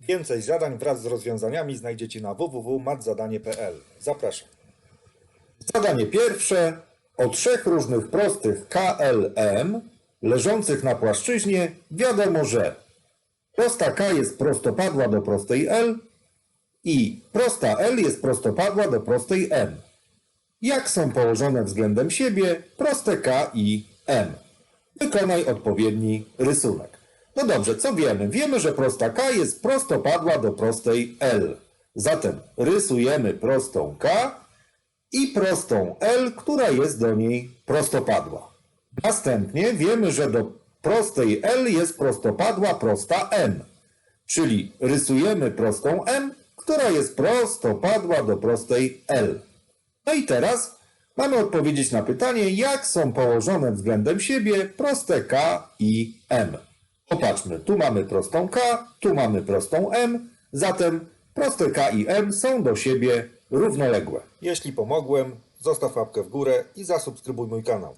Więcej zadań wraz z rozwiązaniami znajdziecie na www.matzadanie.pl. Zapraszam. Zadanie pierwsze. O trzech różnych prostych KLM leżących na płaszczyźnie wiadomo, że prosta K jest prostopadła do prostej L i prosta L jest prostopadła do prostej M. Jak są położone względem siebie proste K i M? Wykonaj odpowiedni rysunek. No dobrze, co wiemy? Wiemy, że prosta K jest prostopadła do prostej L. Zatem rysujemy prostą K i prostą L, która jest do niej prostopadła. Następnie wiemy, że do prostej L jest prostopadła prosta M, czyli rysujemy prostą M, która jest prostopadła do prostej L. No i teraz mamy odpowiedzieć na pytanie, jak są położone względem siebie proste K i M. Popatrzmy, tu mamy prostą K, tu mamy prostą M, zatem proste K i M są do siebie równoległe. Jeśli pomogłem, zostaw łapkę w górę i zasubskrybuj mój kanał.